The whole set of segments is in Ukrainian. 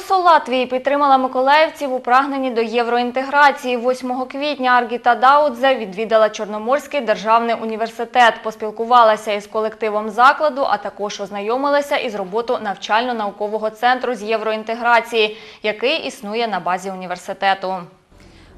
Посол Латвії підтримала миколаївців у прагненні до євроінтеграції. 8 квітня Аргіта Даудзе відвідала Чорноморський державний університет, поспілкувалася із колективом закладу, а також ознайомилася із роботою навчально-наукового центру з євроінтеграції, який існує на базі університету.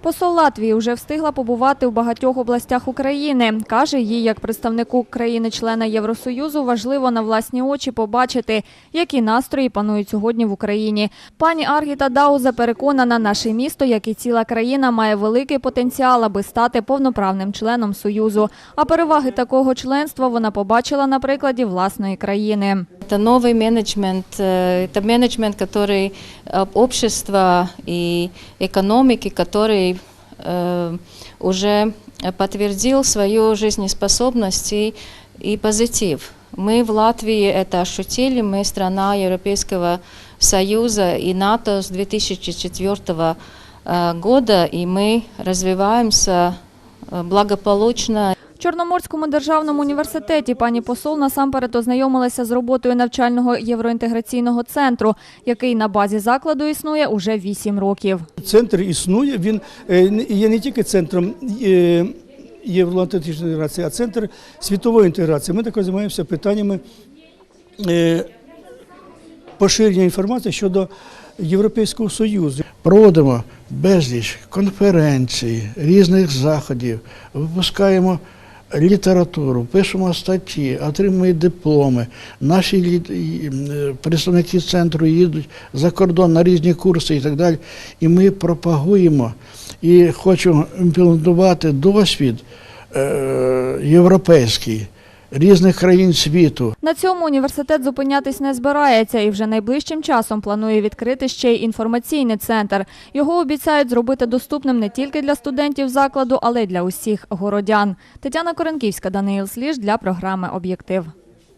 Посол Латвії вже встигла побувати в багатьох областях України. Каже, їй, як представнику країни-члена Євросоюзу, важливо на власні очі побачити, які настрої панують сьогодні в Україні. Пані Аргіта Дауза переконана, наше місто, як і ціла країна, має великий потенціал, аби стати повноправним членом Союзу. А переваги такого членства вона побачила на прикладі власної країни. Это новый менеджмент, э, это менеджмент, который э, общества и экономики, который э, уже подтвердил свою жизнеспособность и, и позитив. Мы в Латвии это ощутили, мы страна Европейского Союза и НАТО с 2004 э, года, и мы развиваемся благополучно Чорноморському державному університеті пані посол насамперед ознайомилася з роботою навчального євроінтеграційного центру, який на базі закладу існує уже 8 років. Центр існує, він е, є не тільки центром е, євроатлантичної інтеграції, а центр світової інтеграції. Ми також займаємося питаннями е, поширення інформації щодо Європейського Союзу. Проводимо безліч конференцій, різних заходів, випускаємо літературу, пишемо статті, отримуємо дипломи. Наші лі- представники центру їдуть за кордон на різні курси і так далі. І ми пропагуємо і хочемо імплементувати досвід е, європейський різних країн світу. На цьому університет зупинятись не збирається і вже найближчим часом планує відкрити ще й інформаційний центр. Його обіцяють зробити доступним не тільки для студентів закладу, але й для усіх городян. Тетяна Коренківська, Даниїл Сліж для програми Об'єктив.